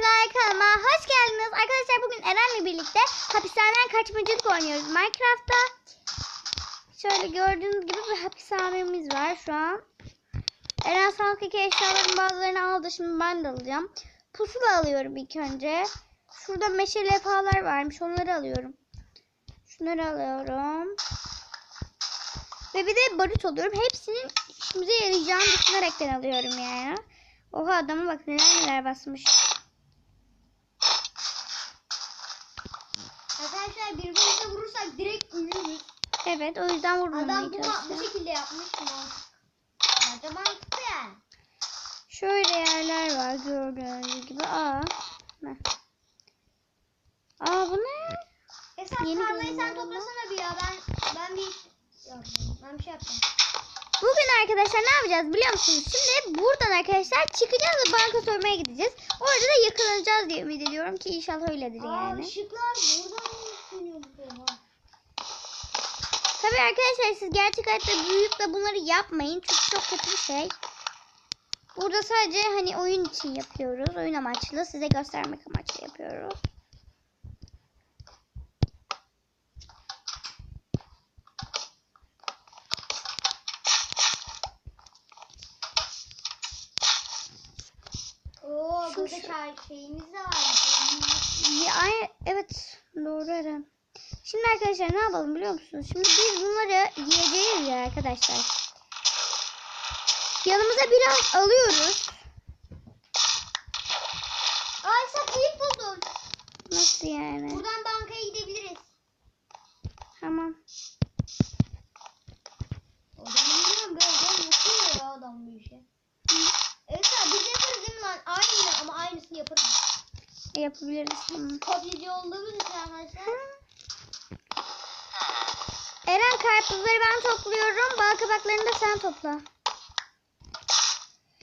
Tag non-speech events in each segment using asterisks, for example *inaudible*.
arkadaşlar kanalıma hoş geldiniz. Arkadaşlar bugün Eren'le birlikte hapishaneden kaçmacılık oynuyoruz Minecraft'ta. Şöyle gördüğünüz gibi bir hapishanemiz var şu an. Eren sağlıktaki eşyaların bazılarını aldı. Şimdi ben de alacağım. Pusula alıyorum ilk önce. Şurada meşe levhalar varmış. Onları alıyorum. Şunları alıyorum. Ve bir de barut alıyorum. Hepsinin işimize yarayacağını düşünerekten alıyorum yani. Oha adama bak neler neler basmış. Arkadaşlar birbirimize vurursak direkt ölürüz. Evet o yüzden vurmamaya Adam bu, bu şekilde yapmış mı? Bence mantıklı yani. Şöyle yerler var gördüğünüz gibi. Aa. Ne? Aa bu ne? Esas Yeni tarlayı sen toplasana bir ya. Ben ben bir yapacağım. Ben bir şey yapacağım. Bugün arkadaşlar ne yapacağız biliyor musunuz? Şimdi buradan arkadaşlar çıkacağız ve banka soymaya gideceğiz. Orada da yakalanacağız diye ümit ediyorum ki inşallah öyledir Aa yani. ışıklar buradan Tabii arkadaşlar siz gerçek hayatta büyüyüp de bunları yapmayın. Çünkü çok kötü bir şey. Burada sadece hani oyun için yapıyoruz. Oyun amaçlı. Size göstermek amaçlı yapıyoruz. Oo burada de var. Ya, evet doğru Eren. Şimdi arkadaşlar ne yapalım biliyor musunuz? Şimdi biz bunları yiyeceğiz ya arkadaşlar. Yanımıza biraz alıyoruz. Ay sen kayıp buldun. Nasıl yani? Buradan bankaya gidebiliriz. Tamam. Adam böyle yapıyor ya adam bu işi. Evet abi biz yaparız değil mi lan? Aynı ama aynısını yaparız. Yapabiliriz. Kopyacı olduğumuz için arkadaşlar. Eren karpuzları ben topluyorum. Bal kabaklarını da sen topla.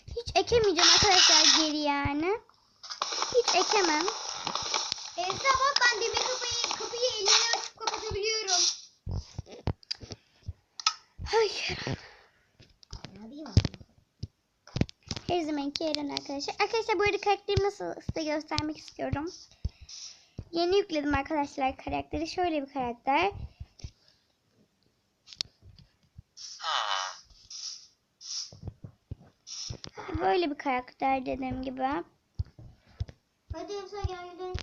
Hiç ekemeyeceğim arkadaşlar geri yani. Hiç ekemem. Esra bak ben demir kapıyı, kapıyı elimle açıp kapatabiliyorum. Hayır. Ne diyeyim Her zamanki Eren arkadaşlar. Arkadaşlar bu arada karakterimi nasıl size göstermek istiyorum. Yeni yükledim arkadaşlar karakteri. Şöyle bir karakter. Böyle bir karakter dediğim gibi. Hadi Esra gel gidelim.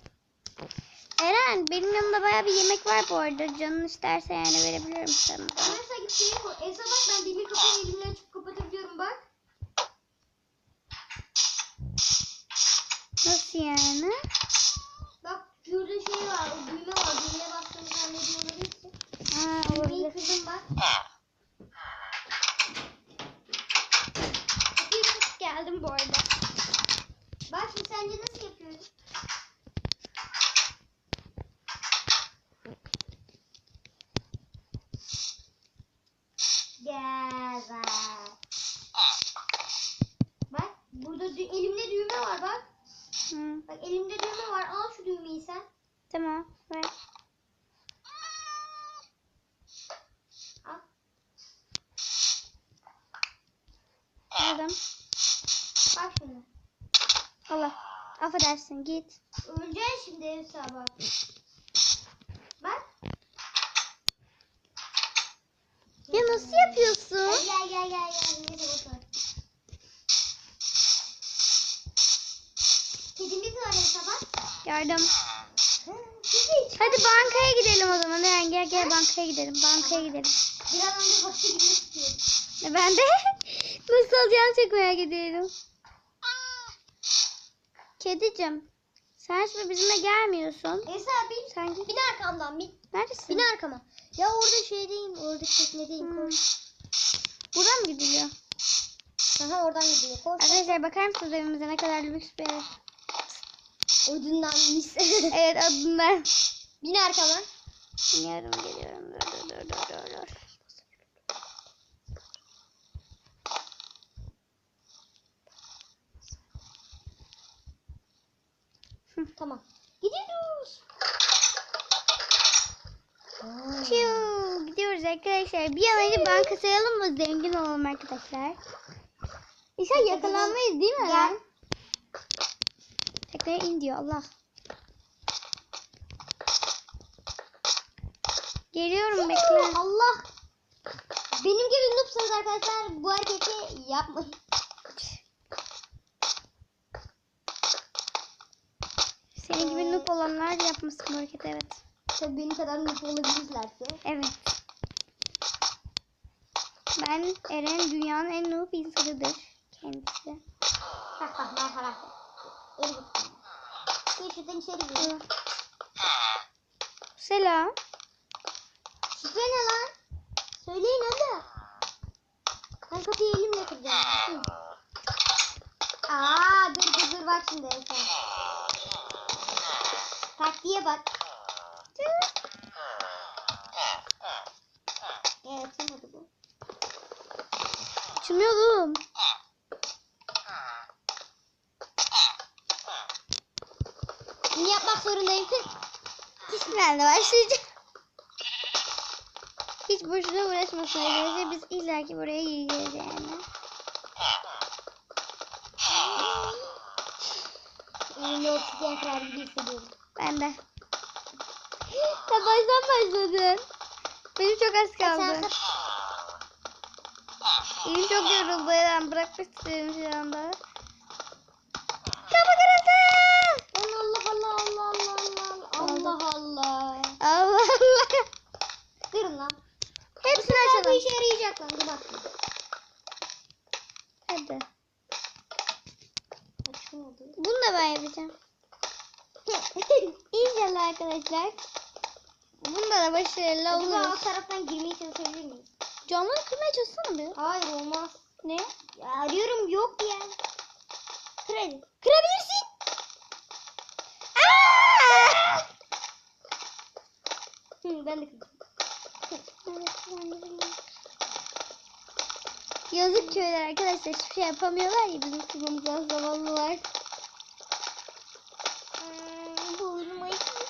Eren benim yanımda baya bir yemek var bu arada. Canın isterse yani verebilirim sana. Esra git şeye koy. Esra bak ben demir kapıyı elimle açıp kapatabiliyorum bak. Nasıl yani? Bak şurada şey var, o düğme var. Düğmeye diyor olabilirsin. Ha, olabilir. kırdım bak. Kırıp geldim bu arada. Bak şimdi sence nasıl yapıyoruz? Güzel. Bak burada dü- elimde düğme var bak. Hı, Bak elimde düğme var. Al şu düğmeyi sen. tamam. Ver. Al. Aldım. Bak şimdi. Allah. Affedersin git. Öleceksin şimdi Elsa bak. Bak. Ya nasıl yapıyorsun? Gel gel gel gel. Neyse boş ver. Kedimiz var Elsa bak. Yardım. Hadi bankaya gidelim o zaman. Eren gel gel bankaya gidelim. Bankaya gidelim. Bir an önce vakti. E, Ben de *laughs* nasıl alacağını çok merak ediyorum. Kedicim. Sen şimdi bizimle gelmiyorsun. Elsa bin. Sen. Bin arkamdan bin. Neredesin? Bin arkama. Ya orada şeydeyim. Orada teknedeyim. Hmm. Koş. Buradan mı gidiliyor? Aha oradan gidiyor. Koş. Arkadaşlar bakar mısınız evimize ne kadar lüks bir ev. Odundan mis. *laughs* *laughs* Evet adından. bin arkama. Bilmiyorum geliyorum. Dur dur dur dur dur. Dur. Tamam. Gidiyoruz. Çiu, gidiyoruz arkadaşlar. Bir an önce banka sayalım mı? Zengin olalım arkadaşlar. İnşallah yakalanmayız değil mi? Gel. Tek tekneye in diyor Allah. Geliyorum bekle. Allah. Benim gibi noobsanız arkadaşlar bu hareketi yapmayın. Senin gibi noob olanlar da yapmasın bu hareketi evet. Tabii benim kadar noob olabilirlerse. Evet. Ben Eren dünyanın en noob insanıdır kendisi. Bak bak. Öyle gitsin. Gel şuradan içeri gir. Selam. Şifre ne lan? Söyleyin hadi. Ben kapıyı elimle kıracağım. Aa dur dur dur bak şimdi sen. Taktiğe bak. Evet hadi bu. Uçmuyordum. Bunu yapmak zorundayım. De başlayacağım. Hiç boşuna uğraşmasın arkadaşlar. Biz illaki buraya gireceğiz yani. Elimde oksijen kırar gibi hissediyorum. Ben de. *gasps* Sen baştan başladın. Benim çok az kaldı. Elim çok yoruldu. Ben bırakmak istiyorum şu anda. Kapı kırıldı. Allah Allah Allah Allah Allah Allah Allah. Allah Allah. Kırın lan. Hepsini Bu açalım. işe yarayacak lan dur bak. Hadi. Bunu da ben yapacağım. *laughs* İnşallah arkadaşlar. Bunda da başarılı Acaba oluruz. alt taraftan girmeye çalışabilir miyiz? Camları kırmaya çalışsana bir. Hayır olmaz. Ne? Ya arıyorum yok ya. Kır hadi. Kırabilirsin. Aa! Hı, ben de kırdım. Yazık köyler arkadaşlar hiçbir şey yapamıyorlar ya bizim kızımızdan zavallılar. Hmm, boynum acıyor.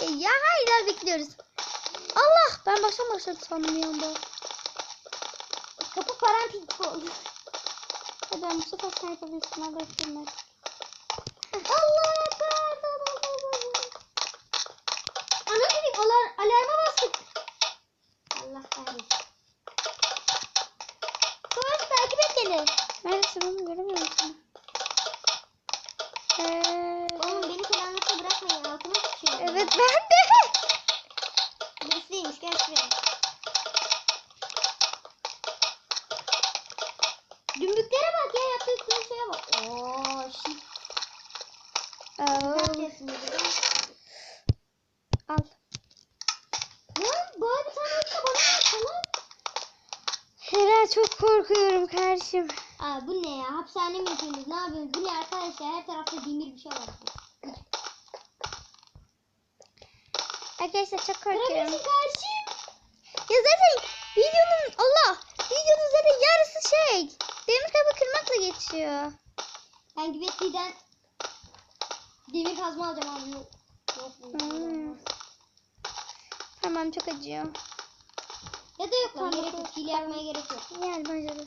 E, ya bekliyoruz. Allah ben baştan başladı sandım bir anda. Kapı parantez oldu. E, ben bu sefer sen yapabilirsin hadi bakayım. Allah pardon. Ana dedik alar alarma bastık. Allah kahretsin. Koş takip et beni. Neredesin onu göremiyorum seni. Ee, Oğlum beni karanlıkta bırakmayın altıma sıçıyorum. evet ben de. Birisi değilmiş gel şuraya. Dümbüklere bak ya yaptığı şeye bak. Oo shit. Aa, Neredesin dedi. al. Lan bari bir tane olsa bana bak lan. Hera çok kardeşim. Aa bu ne ya? Hapishane mi yapıyorsunuz? Ne yapıyorsunuz? Bu ne arkadaşlar? Her tarafta demir bir şey var. Arkadaşlar çok korkuyorum. Kırabilirsin. Ya zaten videonun Allah videonun zaten yarısı şey demir kapı kırmakla geçiyor. Ben güvetliden demir kazma alacağım abi. Yok. Hmm. Tamam çok acıyor. Ya da yok lan gerek yok. Hile yapmaya gerek yok. Yani bence de.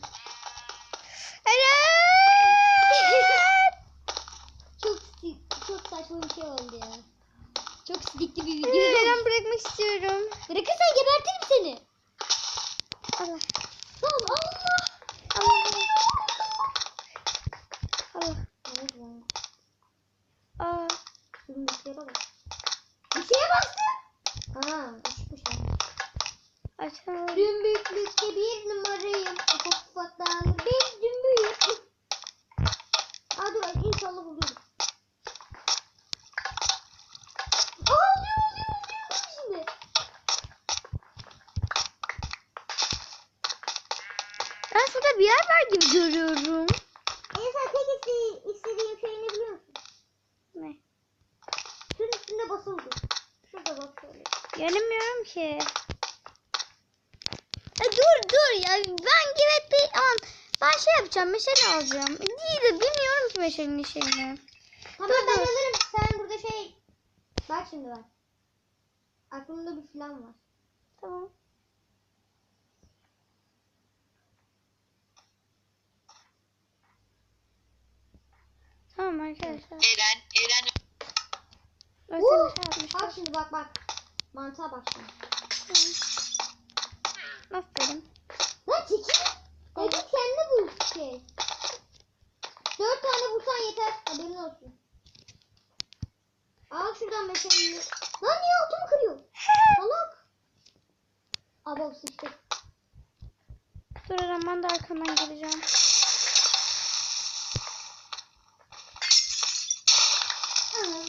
Eren! *laughs* Çok çok saçma bir şey oldu ya. Çok sidikli bir video. Eren bırakmak istiyorum. Bırakırsan gebertirim seni. Allah. Lan Allah. Allah. Allah. Lan. Aa. Dümbüklere bak. Bir şeye bastım. Aa uçmuş. Açalım. Dümbüklükte bir numarayım. Ufak ufaktan bir dümbüyüm. Hadi bak inşallah bulurum. Aa oluyor oluyor oluyor şimdi. Ben şurada bir yer var gibi görüyorum. En sen tek iste istediğin şey ne biliyor musun? Ne? Şunun üstünde basılı dur. Şurada bak şöyle. Göremiyorum ki. E, dur dur ya ben evet bir an ben şey yapacağım meşale alacağım. İyi de bilmiyorum ki meşalenin şeyini. Tamam Dur, ben dur. alırım. Sen burada şey... Bak şimdi bak. Aklımda bir plan var. Tamam. Tamam arkadaşlar. Eren, Eren Uh, şey bak şimdi bak bak. Mantığa bak şimdi. Aferin. Lan çekil. Git kendi bul şey. Dört tane bulsan yeter. Haberin olsun. Al şuradan meşalini. Lan niye altımı kırıyor? Salak. Abo sıçtı. Dur ben de arkandan geleceğim. Hı.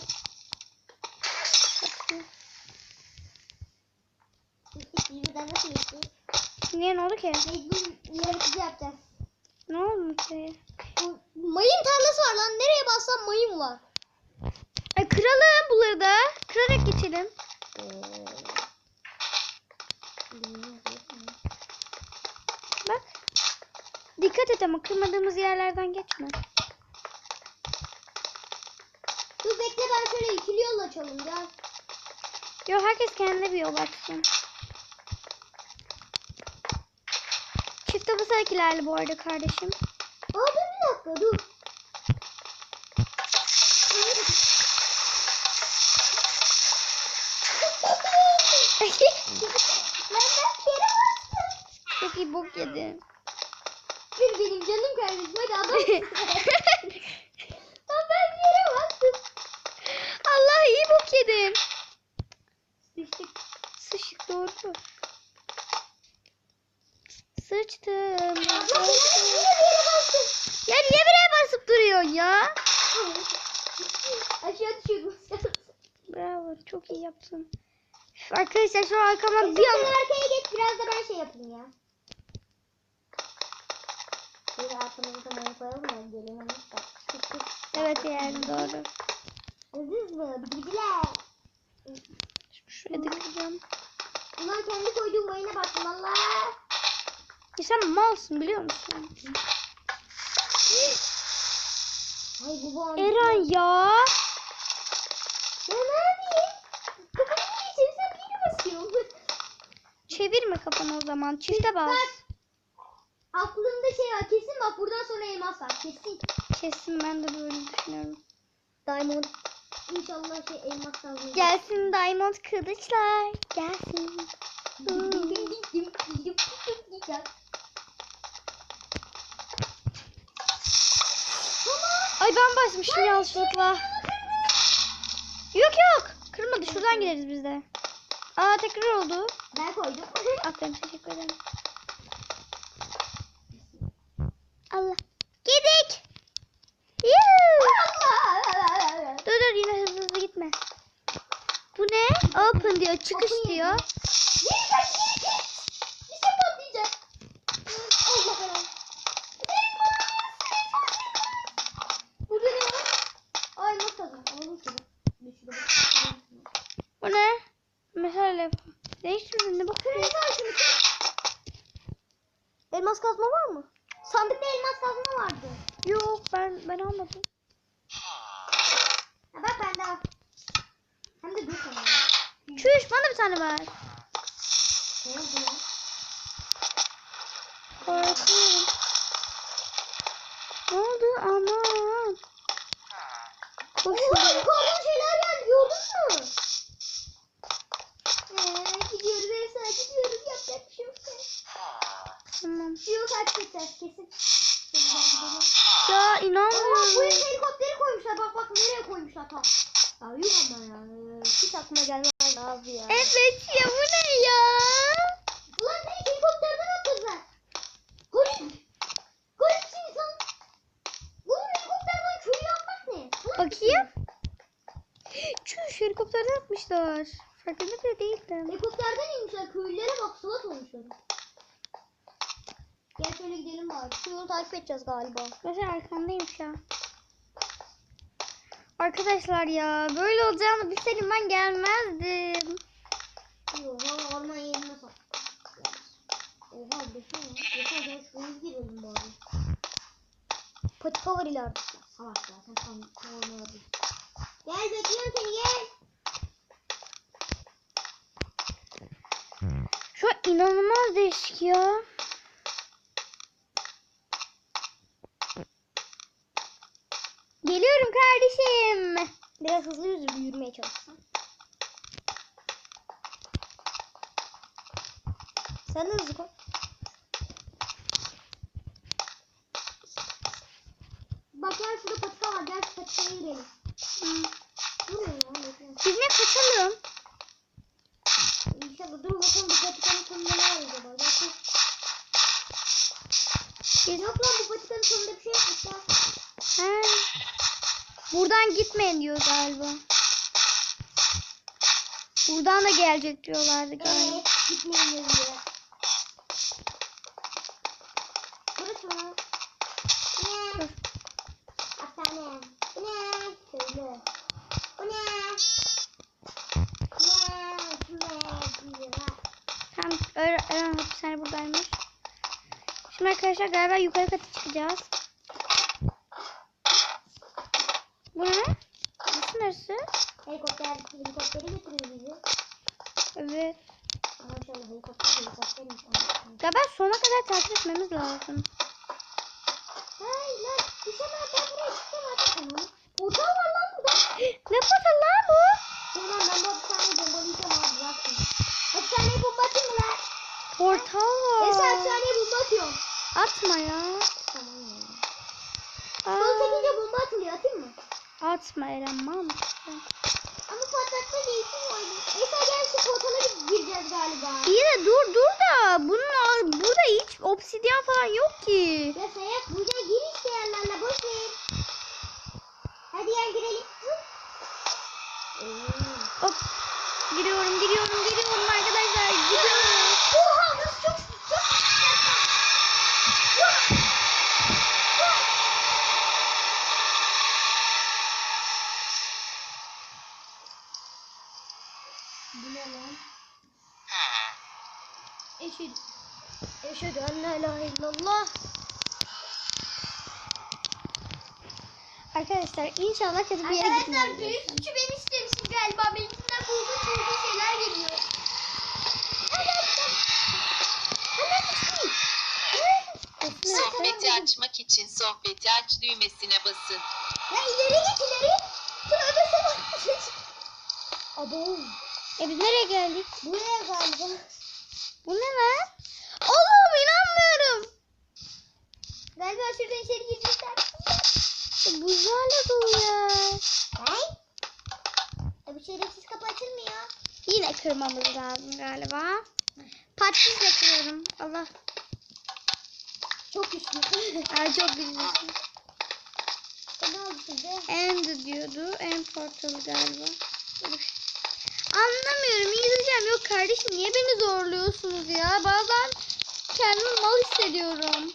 Yüzden nasıl yaptı? Niye ne oldu ki? Yaratıcı yapacağız. Ne oldu ki? Mayın tarlası var lan. Nereye bassam mayın var. E, kıralım bunları da. Kırarak geçelim. Bak. Dikkat et ama kırmadığımız yerlerden geçme. Dur bekle ben şöyle ikili yol açalım gel. Yo herkes kendine bir yol açsın. Çifte basarak ilerle bu arada kardeşim. Aa dur bir dakika dur. Çok iyi bok yedin. Bir benim canım kardeşim hadi adam. *laughs* Ben yere bastım. Allah iyi bok yedin. Düştük. Sıçtık doğru. Sıçtım. Abla bir yere bastım. Ya niye buraya basıp duruyorsun ya? *laughs* Aşağı düşüyordum. Bravo çok iyi yaptın. Üf, Arkadaşlar şu an arkama Sen bir an... arkaya geç biraz da ben şey yapayım ya. Şöyle arkamızı tamam koyalım da gelelim. Evet yani doğru. Hızız mı? Bilgiler. Şuraya dikeceğim. Ulan kendi koyduğum mayına baktım Allah. Ya sen malsın biliyor musun? Ay bu Eren ya. Ya ne yapayım? Kafamı niye çevirsem yine basıyorum. Çevirme kafanı o zaman. Çifte bas. Bak. Aklımda şey var kesin bak buradan sonra elmas var kesin. Kesin ben de böyle düşünüyorum. Diamond. İnşallah şey elmas lazım. Gelsin Diamond kılıçlar. Gelsin. *laughs* Ay ben basmışım yanlışlıkla. Yok yok. Kırmadı şuradan gideriz biz de. Aa tekrar oldu. Ben koydum. *laughs* Aferin teşekkür ederim. Allah. Gidik. Dur dur yine hızlı hızlı gitme. Bu ne? Open diyor. Çıkış Open diyor. Geri kaç geri kaç. Bir şey patlayacak. Allah Allah. Burada ne var? Ay nasıl kazan? Alalım şunu. Bir şurada. Bu ne? Mesela değiştirdin ne bakıyorsun? Şuraya ver şunu. Elmas kazma var mı? Sandıkta elmas kazma vardı. Yok ben ben almadım. Ha, bak bende var. Hem de bir tane. Çüş bana bir tane ver. Ne oldu ya? Korkuyorum. Ne oldu? Aman. Koş Oha şuraya. yukarıdan şeyler geldi gördün mü? Ee, gidiyoruz Elsa gidiyoruz yapacak bir şey yok. Tamam. Yok açacağız kesin. Şuradan gidelim. Ya Aa, bu inanmıyorum. helikopteri koymuşlar bak bak nereye koymuşlar tam. Ya yuh ama ya. Hiç aklıma gelmez abi ya. Evet ya bu ne ya? Ulan seni helikopterden attılar. Garip. Garip bir insan. Bunun helikopterden köyü yapmak ne? Ulan Bakayım. Çüş helikopterden atmışlar. Farkında bile değildim. Helikopterden inmişler köylülere bak salat olmuşlar. Gel şöyle gidelim bari. Şu yolu takip edeceğiz galiba. Mesela arkandayım şu an. Arkadaşlar ya böyle olacağını bilseydim ben gelmezdim. Oha orman yerine sat. Oha desene. Oha gel şuraya girelim bari. Patika var ileride. Salak ya sen değil. Gel bekliyorum seni gel. Şu an inanılmaz değişik ya. Geliyorum kardeşim. Biraz hızlı yürü- yürümeye çalışsın. Sen hızlı koy. Bak gel şurada patika var. Gel şu patikaya girelim. Hmm. Durmuyor ya. bekle. Kaçalım? İnşallah dur bakalım bu patikanın sonunda ne var acaba? Gerçi... Yok lan bu patikanın sonunda bir şey ya. Ha. Buradan gitmeyin diyor galiba. Buradan da gelecek diyorlardı galiba. Evet, gitmeyin yazıyor. Arkadaşlar galiba yukarı kata çıkacağız. Bu ne? Burası neresi? Helikopter, helikopteri götürüyor bizi. Evet. Şöyle helikopter, helikopter. Galiba sona kadar takip etmemiz lazım. Hay lan, düşemez ben buraya çıkamam. Tamam. Portal var lan burada. *gasps* ne portal lan bu? Dur lan ben bu hapishaneyi bombalayacağım abi bıraktım. Hapishaneye bomba atayım mı lan? Portal var. hapishaneye bomba atıyorum. Atma ya. Tamam ya. Sol çekince bomba atılıyor atayım mı? atma Eren mantıklı. Ama patlatma değilsin oyunu. Neyse gel şu portala gireceğiz galiba. İyi de dur dur da bunun burada hiç obsidyen falan yok ki. Ya Sayat buraya gir işte yerlerle boş ver. Hadi gel girelim. Hı. Hop. Giriyorum giriyorum giriyorum arkadaşlar gidiyorum. Oha burası çok çok Bu ne lan? Eşhedü Eşhedü en la ilahe illallah. Arkadaşlar inşallah kötü bir yere Arkadaşlar gitmeyiz. büyük suçu ben istemişim galiba. Benimkinden bulduğum bulduğum şeyler geliyor. Sohbeti açmak için sohbeti aç düğmesine basın. Ya ileri git ileri. Tövbe sana. Abo. E biz nereye geldik? Buraya galiba. Bu ne lan? Allah'ım inanmıyorum. Galiba şuradan içeri girecekler. E, Buzlarla dolu. Hey. Ya bu şerefsiz kapı açılmıyor. Yine kırmamız lazım galiba. Patrizle kırıyorum. Allah. Çok güçlü. Ay çok. E, size? End diyordu. End portalı galiba. Dur. Anlamıyorum. İngilizcem yok kardeşim. Niye beni zorluyorsunuz ya? Bazen kendimi mal hissediyorum.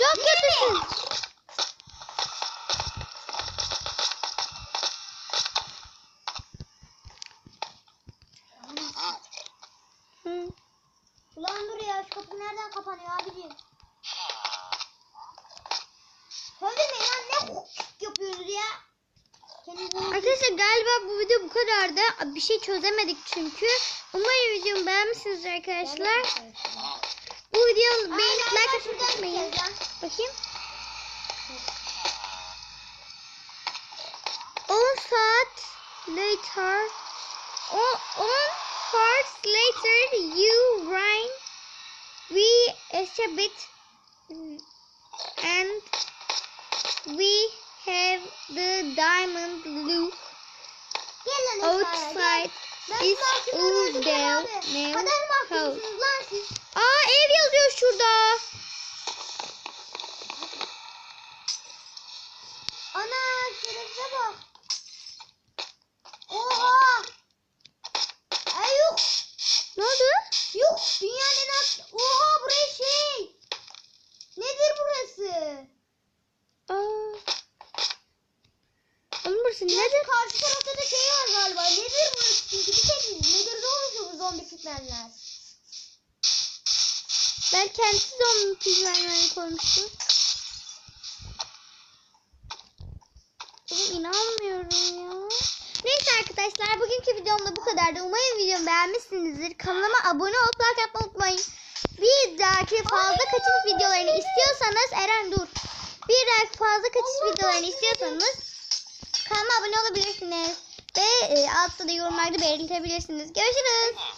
Çok kötüsün. Ulan dur ya şu kapı nereden kapanıyor abicim? Söylemeyin lan ne yapıyoruz ya? Kendinizi Arkadaşlar galiba bu video bu kadardı. Bir şey çözemedik çünkü. Umarım videomu beğenmişsiniz arkadaşlar. Bu videoyu beğenip like atmayı unutmayın. Bakayım. On saat later on, on hours later you rang we exhibit and we have the diamond look outside is Udel Nail House. Aa ev yazıyor şurada. Misin? Nedir? Karşı tarafta da şey var galiba. Nedir bu? Çünkü bir tek nedir de olmuş bu zombi kitlenler. Ben kendisi zombi pijmanları koymuştum. İnanmıyorum ya. Neyse arkadaşlar bugünkü videom da bu kadardı. Umarım videomu beğenmişsinizdir. Kanalıma abone olup like atmayı unutmayın. Bir dahaki fazla kaçış videolarını istiyorsanız Eren dur. Bir dahaki fazla kaçış videolarını istiyorsanız kanalıma abone olabilirsiniz. Ve e, altta da yorumlarda belirtebilirsiniz. Görüşürüz.